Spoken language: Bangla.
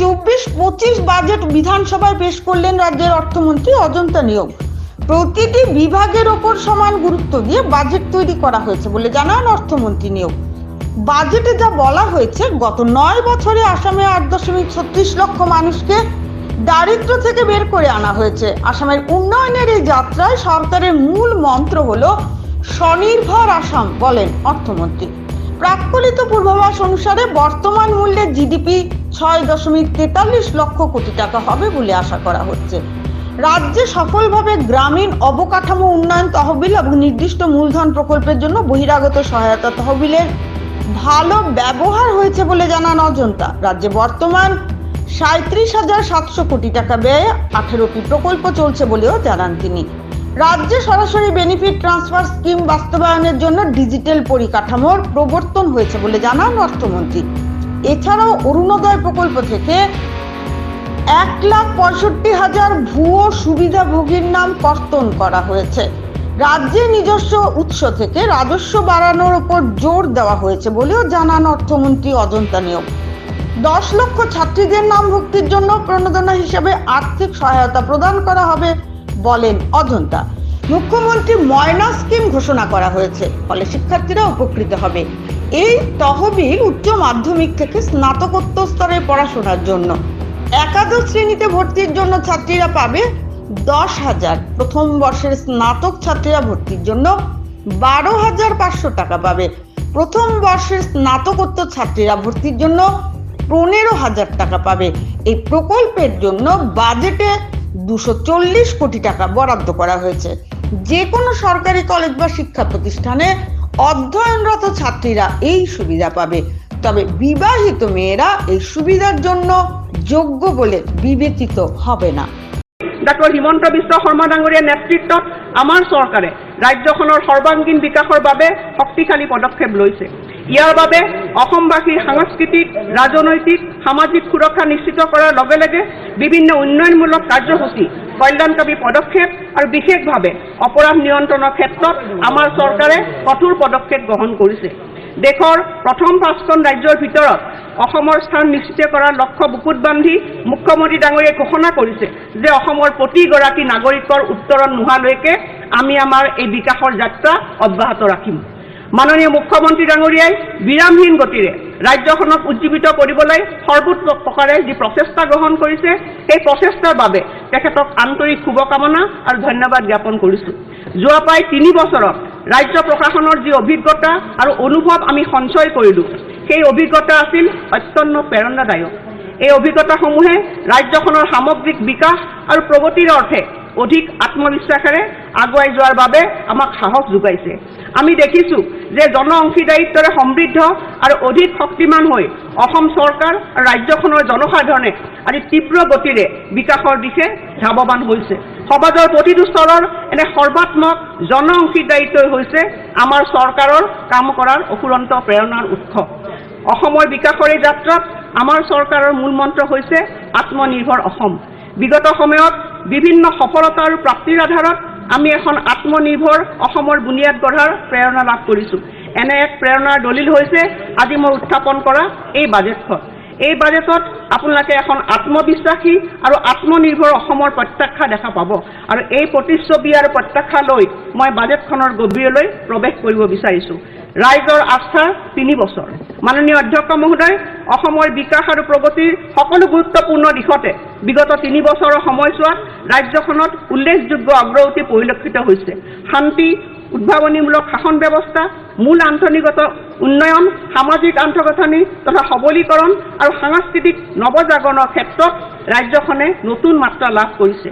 চব্বিশ পঁচিশ বাজেট বিধানসভায় পেশ করলেন রাজ্যের অর্থমন্ত্রী অজন্তা নিয়োগ প্রতিটি বিভাগের ওপর সমান গুরুত্ব দিয়ে বাজেট তৈরি করা হয়েছে বলে জানান অর্থমন্ত্রী নিয়োগ। বাজেটে যা বলা হয়েছে, গত নয় বছরে আসামে আট দশমিক ছত্রিশ লক্ষ মানুষকে দারিদ্র থেকে বের করে আনা হয়েছে। আসামের উন্নয়নের এই যাত্রায় সরকারের মূল মন্ত্র হল স্বনির্ভর আসাম বলেন অর্থমন্ত্রী। প্রাক্কলিত পূর্বাভাস অনুসারে বর্তমান মূল্যে জিডিপি ছয় দশমিক তেতাল্লিশ লক্ষ কোটি টাকা হবে বলে আশা করা হচ্ছে। রাজ্যে সফলভাবে গ্রামীণ অবকাঠামো উন্নয়ন তহবিল এবং নির্দিষ্ট মূলধন প্রকল্পের জন্য বহিরাগত সহায়তা তহবিলের ভালো ব্যবহার হয়েছে বলে জানান অজন্তা। রাজ্যে বর্তমান সাঁত্রিশ হাজার সাতশো কোটি টাকা ব্যয়ে আঠেরোটি প্রকল্প চলছে বলেও জানান তিনি। রাজ্যে সরাসরি বেনিফিট ট্রান্সফার স্কিম বাস্তবায়নের জন্য ডিজিটাল পরিকাঠামোর প্রবর্তন হয়েছে বলে জানান অর্থমন্ত্রী। এছাড়াও অরুণোদয় প্রকল্প থেকে এক লাখ পঁয়ষট্টি হাজার ভুয়ো সুবিধাভোগীর নাম কর্তন করা হয়েছে। রাজ্যে নিজস্ব উৎস থেকে রাজস্ব বাড়ানোর উপর জোর দেওয়া হয়েছে বলেও জানান অর্থমন্ত্রী অজন্তা নিয়োগ। দশ লক্ষ ছাত্রীদের নাম ভর্তির জন্য প্রণোদনা হিসেবে আর্থিক সহায়তা প্রদান করা হবে বলেন অজন্তা মুখ্যমন্ত্রী ময়না স্কিম ঘোষণা করা হয়েছে, ফলে শিক্ষার্থীরা উপকৃত হবে। এই তহবিল উচ্চ মাধ্যমিক থেকে স্নাতকোত্তর স্তরে পড়াশোনার জন্য। একাদশ শ্রেণীতে ভর্তির জন্য ছাত্রীরা পাবে দশ হাজার। প্রথম বর্ষের স্নাতক ছাত্রীরা ভর্তির জন্য বারো হাজার পাঁচশো টাকা পাবে। প্রথম বর্ষের স্নাতকোত্তর ছাত্রীরা ভর্তির জন্য পনেরো হাজার টাকা পাবে। এই প্রকল্পের জন্য বাজেটে দুশো চল্লিশ কোটি টাকা বরাদ্দ করা হয়েছে। যে কোনো সরকারি কলেজ বা শিক্ষা প্রতিষ্ঠানে অধ্যয়নরত ছাত্রীরা এই সুবিধা পাবে। তবে বিবাহিত মেয়েরা এই সুবিধার জন্য যোগ্য বলে বিবেচিত হবে না। ডক্টর হিমন্ত বিশ্ব শর্মা ডাঙৰীয়াৰ নেতৃত্বত আমার চৰকাৰে ৰাজ্যখনৰ সৰ্বাংগীন বিকাশৰ বাবে শক্তিশালী পদক্ষেপ লৈছে। ইয়াৰ বাবে অসমবাসীৰ সাংস্কৃতিক, ৰাজনৈতিক, সামাজিক সুৰক্ষা নিশ্চিত কৰাৰ লগে লগে বিভিন্ন উন্নয়নমূলক কাৰ্যসূচী, কল্যাণকামী পদক্ষেপ আৰু বিশেষভাৱে অপৰাধ নিয়ন্ত্ৰণৰ ক্ষেত্ৰত আমাৰ চৰকাৰে কঠোৰ পদক্ষেপ গ্ৰহণ কৰিছে। দেশৰ প্ৰথম পাঁচখন ৰাজ্যৰ ভিতৰত অসমৰ স্থান নিশ্চিত কৰাৰ লক্ষ্য বুকুত বান্ধি মুখ্যমন্ত্ৰী ডাঙৰীয়াই ঘোষণা কৰিছে যে অসমৰ প্ৰতিগৰাকী নাগৰিকৰ উত্তৰণ নোহোৱালৈকে আমি আমাৰ এই বিকাশৰ যাত্ৰা অব্যাহত ৰাখিম। মাননীয় মুখ্যমন্ত্ৰী ডাঙৰীয়াই বিৰামহীন গতিৰে ৰাজ্যখনক উজ্জীৱিত কৰিবলৈ সৰ্বোৎপ্ৰকাৰে যি প্ৰচেষ্টা গ্ৰহণ কৰিছে, সেই প্ৰচেষ্টাৰ বাবে তেখেতক আন্তৰিক শুভকামনা আৰু ধন্যবাদ জ্ঞাপন কৰিছোঁ। যোৱা প্ৰায় তিনি বছৰত ৰাজ্য প্ৰশাসনৰ যি অভিজ্ঞতা আৰু অনুভৱ আমি সঞ্চয় কৰিলোঁ, সেই অভিজ্ঞতা আছিল অত্যন্ত প্ৰেৰণাদায়ক। এই অভিজ্ঞতাসমূহে ৰাজ্যখনৰ সামগ্ৰিক বিকাশ আৰু প্ৰগতিৰ অৰ্থে অধিক আত্মবিশ্বাসেৰে আগুৱাই যোৱাৰ বাবে আমাক সাহস যোগাইছে। আমি দেখিছোঁ যে জন অংশীদাৰিত্বৰে সমৃদ্ধ আৰু অধিক শক্তিমান হৈ অসম চৰকাৰ আৰু ৰাজ্যখনৰ জনসাধাৰণে আজি তীব্ৰ গতিৰে বিকাশৰ দিশে ধাৱবান হৈছে। সমাজৰ প্ৰতিটো স্তৰৰ এনে সৰ্বাত্মক জন অংশীদাৰিত্বই হৈছে আমাৰ চৰকাৰৰ কাম কৰাৰ অফুৰন্ত প্ৰেৰণাৰ উৎস। অসমৰ বিকাশৰ এই যাত্ৰাত আমাৰ চৰকাৰৰ মূল মন্ত্ৰ হৈছে আত্মনিৰ্ভৰ অসম। বিগত সময়ত বিভিন্ন সফলতা আৰু প্ৰাপ্তিৰ আধাৰত আমি এখন আত্মনিৰ্ভৰ অসমৰ বুনিয়াদ গঢ়াৰ প্ৰেৰণা লাভ কৰিছোঁ। এনে এক প্ৰেৰণাৰ দলিল হৈছে আজি মই উত্থাপন কৰা এই বাজেটখন। এই বাজেটত আপোনালোকে এখন আত্মবিশ্বাসী আৰু আত্মনিৰ্ভৰ অসমৰ প্ৰত্যাখ্যা দেখা পাব। আৰু এই প্ৰতিচ্ছবি আৰু প্ৰত্যাখ্যা লৈ মই বাজেটখনৰ গভীৰলৈ প্ৰৱেশ কৰিব বিচাৰিছোঁ। ৰাইজৰ আস্থা তিনি বছৰ। মাননীয় অধ্যক্ষ মহোদয়, অসমৰ বিকাশ আৰু প্ৰগতিৰ সকলো গুৰুত্বপূৰ্ণ দিশতে বিগত তিনি বছৰৰ সময়ছোৱাত ৰাজ্যখনত উল্লেখযোগ্য অগ্ৰগতি পৰিলক্ষিত হৈছে। শান্তি, উদ্ভাৱনীমূলক শাসন ব্যৱস্থা, মূল আন্তনিগত উন্নয়ন সামাজিক আন্তঃগাঁথনি তথা সবলীকৰণ আৰু সাংস্কৃতিক নৱজাগৰণৰ ক্ষেত্ৰত ৰাজ্যখনে নতুন মাত্ৰা লাভ কৰিছে।